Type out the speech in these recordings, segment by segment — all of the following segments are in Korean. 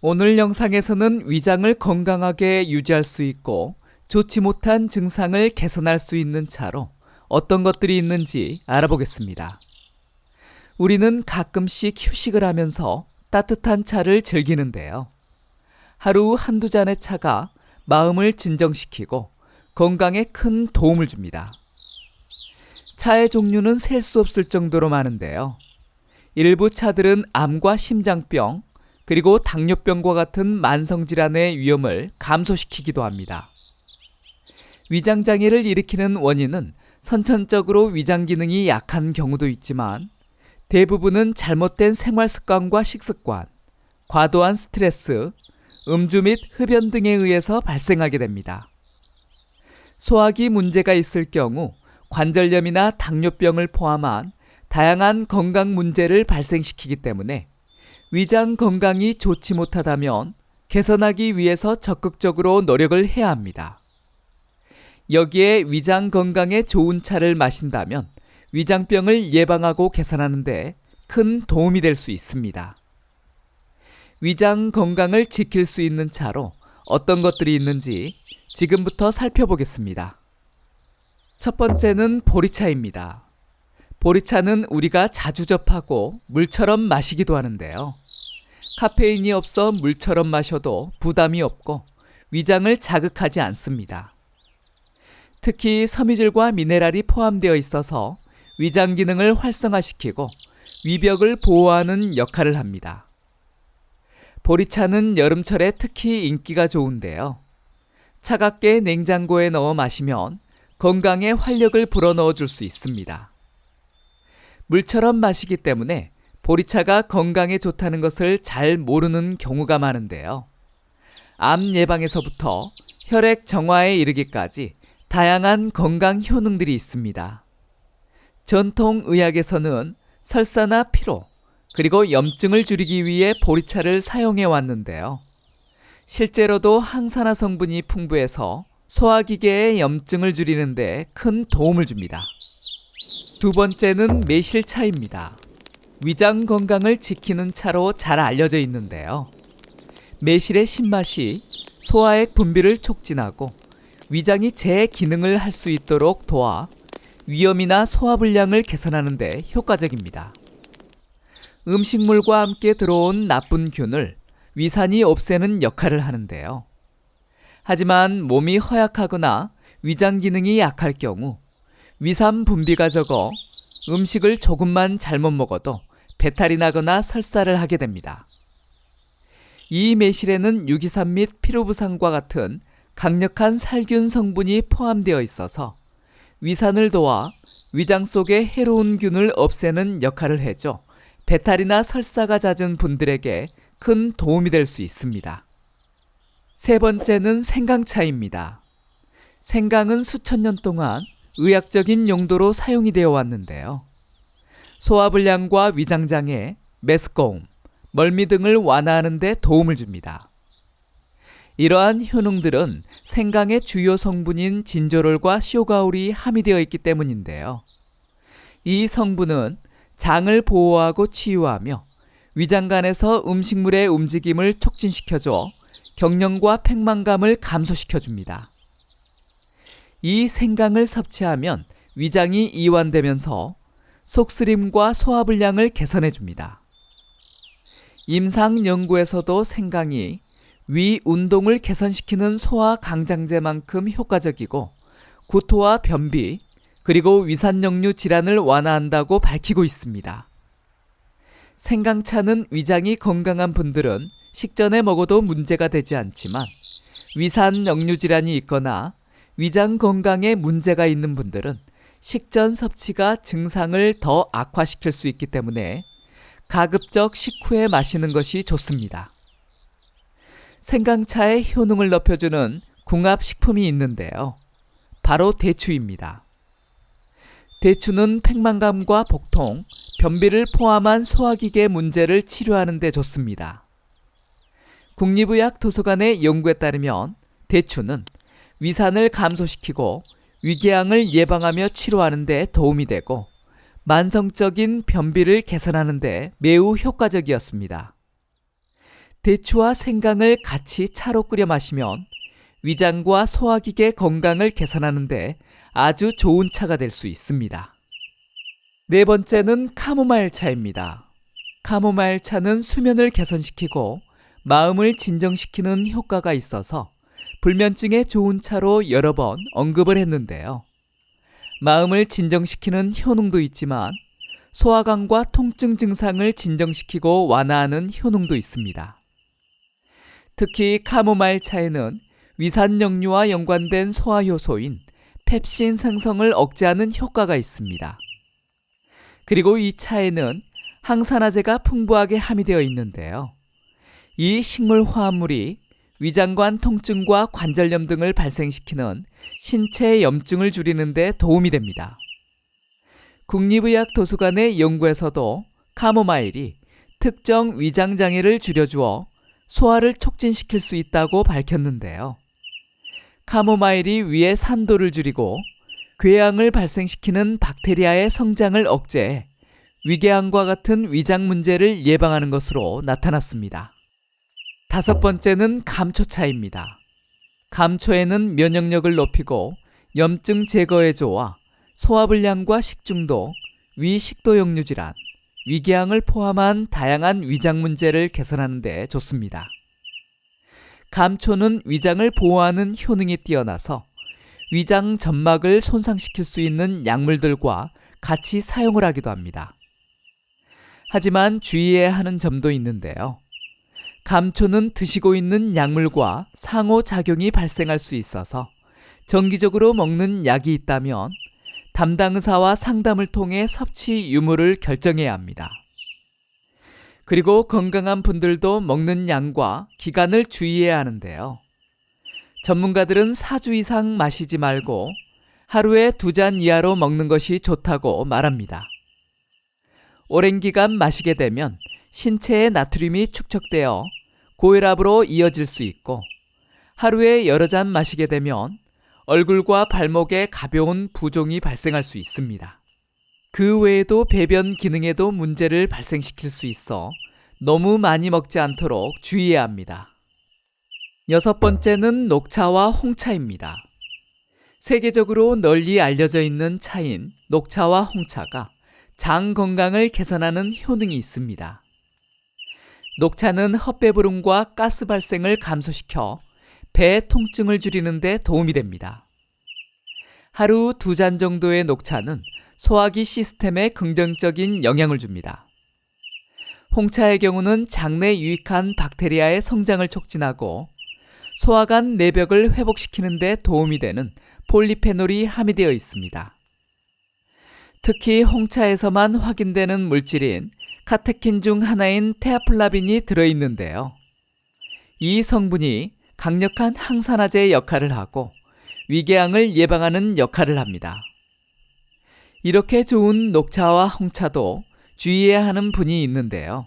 오늘 영상에서는 위장을 건강하게 유지할 수 있고 좋지 못한 증상을 개선할 수 있는 차로 어떤 것들이 있는지 알아보겠습니다. 우리는 가끔씩 휴식을 하면서 따뜻한 차를 즐기는데요. 하루 한두 잔의 차가 마음을 진정시키고 건강에 큰 도움을 줍니다. 차의 종류는 셀 수 없을 정도로 많은데요. 일부 차들은 암과 심장병, 그리고 당뇨병과 같은 만성질환의 위험을 감소시키기도 합니다. 위장장애를 일으키는 원인은 선천적으로 위장 기능이 약한 경우도 있지만 대부분은 잘못된 생활 습관과 식습관, 과도한 스트레스, 음주 및 흡연 등에 의해서 발생하게 됩니다. 소화기 문제가 있을 경우 관절염이나 당뇨병을 포함한 다양한 건강 문제를 발생시키기 때문에 위장 건강이 좋지 못하다면 개선하기 위해서 적극적으로 노력을 해야 합니다. 여기에 위장 건강에 좋은 차를 마신다면 위장병을 예방하고 개선하는데 큰 도움이 될 수 있습니다. 위장 건강을 지킬 수 있는 차로 어떤 것들이 있는지 지금부터 살펴보겠습니다. 첫 번째는 보리차입니다. 보리차는 우리가 자주 접하고 물처럼 마시기도 하는데요. 카페인이 없어 물처럼 마셔도 부담이 없고 위장을 자극하지 않습니다. 특히 섬유질과 미네랄이 포함되어 있어서 위장 기능을 활성화시키고 위벽을 보호하는 역할을 합니다. 보리차는 여름철에 특히 인기가 좋은데요. 차갑게 냉장고에 넣어 마시면 건강에 활력을 불어넣어 줄 수 있습니다. 물처럼 마시기 때문에 보리차가 건강에 좋다는 것을 잘 모르는 경우가 많은데요. 암 예방에서부터 혈액 정화에 이르기까지 다양한 건강 효능들이 있습니다. 전통 의학에서는 설사나 피로, 그리고 염증을 줄이기 위해 보리차를 사용해 왔는데요. 실제로도 항산화 성분이 풍부해서 소화기계의 염증을 줄이는데 큰 도움을 줍니다. 두 번째는 매실차입니다. 위장 건강을 지키는 차로 잘 알려져 있는데요. 매실의 신맛이 소화액 분비를 촉진하고 위장이 재 기능을 할 수 있도록 도와 위염이나 소화불량을 개선하는 데 효과적입니다. 음식물과 함께 들어온 나쁜 균을 위산이 없애는 역할을 하는데요. 하지만 몸이 허약하거나 위장 기능이 약할 경우 위산 분비가 적어 음식을 조금만 잘못 먹어도 배탈이 나거나 설사를 하게 됩니다. 이 매실에는 유기산 및 피로부산과 같은 강력한 살균 성분이 포함되어 있어서 위산을 도와 위장 속의 해로운 균을 없애는 역할을 해줘 배탈이나 설사가 잦은 분들에게 큰 도움이 될 수 있습니다. 세 번째는 생강차입니다. 생강은 수천 년 동안 의학적인 용도로 사용이 되어 왔는데요. 소화불량과 위장장애, 메스꺼움, 멀미 등을 완화하는 데 도움을 줍니다. 이러한 효능들은 생강의 주요 성분인 진저롤과 쇼가울이 함유되어 있기 때문인데요. 이 성분은 장을 보호하고 치유하며 위장관에서 음식물의 움직임을 촉진시켜줘 경련과 팽만감을 감소시켜줍니다. 이 생강을 섭취하면 위장이 이완되면서 속쓰림과 소화불량을 개선해 줍니다. 임상 연구에서도 생강이 위 운동을 개선시키는 소화 강장제만큼 효과적이고 구토와 변비 그리고 위산역류 질환을 완화한다고 밝히고 있습니다. 생강차는 위장이 건강한 분들은 식전에 먹어도 문제가 되지 않지만 위산역류 질환이 있거나 위장 건강에 문제가 있는 분들은 식전 섭취가 증상을 더 악화시킬 수 있기 때문에 가급적 식후에 마시는 것이 좋습니다. 생강차의 효능을 높여주는 궁합 식품이 있는데요. 바로 대추입니다. 대추는 팽만감과 복통, 변비를 포함한 소화기계 문제를 치료하는 데 좋습니다. 국립의학 도서관의 연구에 따르면 대추는 위산을 감소시키고 위궤양을 예방하며 치료하는 데 도움이 되고 만성적인 변비를 개선하는 데 매우 효과적이었습니다. 대추와 생강을 같이 차로 끓여 마시면 위장과 소화기계 건강을 개선하는데 아주 좋은 차가 될 수 있습니다. 네 번째는 카모마일 차입니다. 카모마일 차는 수면을 개선시키고 마음을 진정시키는 효과가 있어서 불면증에 좋은 차로 여러 번 언급을 했는데요. 마음을 진정시키는 효능도 있지만 소화관과 통증 증상을 진정시키고 완화하는 효능도 있습니다. 특히 카모마일 차에는 위산역류와 연관된 소화 효소인 펩신 생성을 억제하는 효과가 있습니다. 그리고 이 차에는 항산화제가 풍부하게 함유되어 있는데요. 이 식물 화합물이 위장관 통증과 관절염 등을 발생시키는 신체 염증을 줄이는 데 도움이 됩니다. 국립의학 도서관의 연구에서도 카모마일이 특정 위장 장애를 줄여주어 소화를 촉진시킬 수 있다고 밝혔는데요. 카모마일이 위의 산도를 줄이고 궤양을 발생시키는 박테리아의 성장을 억제해 위궤양과 같은 위장 문제를 예방하는 것으로 나타났습니다. 다섯 번째는 감초차입니다. 감초에는 면역력을 높이고 염증 제거에 좋아 소화불량과 식중독, 위 식도역 류 질환, 위궤양을 포함한 다양한 위장 문제를 개선하는 데 좋습니다. 감초는 위장을 보호하는 효능이 뛰어나서 위장 점막을 손상시킬 수 있는 약물들과 같이 사용을 하기도 합니다. 하지만 주의해야 하는 점도 있는데요. 감초는 드시고 있는 약물과 상호작용이 발생할 수 있어서 정기적으로 먹는 약이 있다면 담당 의사와 상담을 통해 섭취 유무를 결정해야 합니다. 그리고 건강한 분들도 먹는 양과 기간을 주의해야 하는데요. 전문가들은 4주 이상 마시지 말고 하루에 두 잔 이하로 먹는 것이 좋다고 말합니다. 오랜 기간 마시게 되면 신체의 나트륨이 축적되어 고혈압으로 이어질 수 있고 하루에 여러 잔 마시게 되면 얼굴과 발목에 가벼운 부종이 발생할 수 있습니다. 그 외에도 배변 기능에도 문제를 발생시킬 수 있어 너무 많이 먹지 않도록 주의해야 합니다. 여섯 번째는 녹차와 홍차입니다. 세계적으로 널리 알려져 있는 차인 녹차와 홍차가 장 건강을 개선하는 효능이 있습니다. 녹차는 헛배부름과 가스 발생을 감소시켜 배 통증을 줄이는 데 도움이 됩니다. 하루 두 잔 정도의 녹차는 소화기 시스템에 긍정적인 영향을 줍니다. 홍차의 경우는 장내 유익한 박테리아의 성장을 촉진하고 소화관 내벽을 회복시키는 데 도움이 되는 폴리페놀이 함유되어 있습니다. 특히 홍차에서만 확인되는 물질인 카테킨 중 하나인 테아플라빈이 들어있는데요. 이 성분이 강력한 항산화제 역할을 하고 위궤양을 예방하는 역할을 합니다. 이렇게 좋은 녹차와 홍차도 주의해야 하는 분이 있는데요.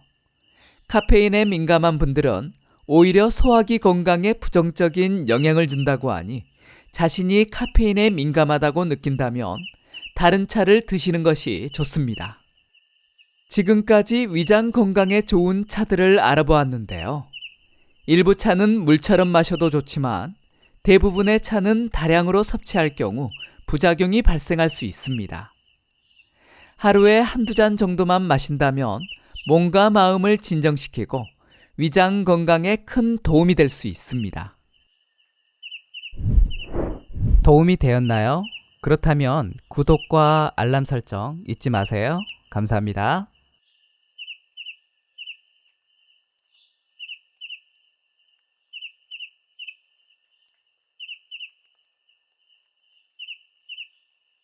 카페인에 민감한 분들은 오히려 소화기 건강에 부정적인 영향을 준다고 하니 자신이 카페인에 민감하다고 느낀다면 다른 차를 드시는 것이 좋습니다. 지금까지 위장 건강에 좋은 차들을 알아보았는데요. 일부 차는 물처럼 마셔도 좋지만 대부분의 차는 다량으로 섭취할 경우 부작용이 발생할 수 있습니다. 하루에 한두 잔 정도만 마신다면 몸과 마음을 진정시키고 위장 건강에 큰 도움이 될 수 있습니다. 도움이 되었나요? 그렇다면 구독과 알람 설정 잊지 마세요. 감사합니다.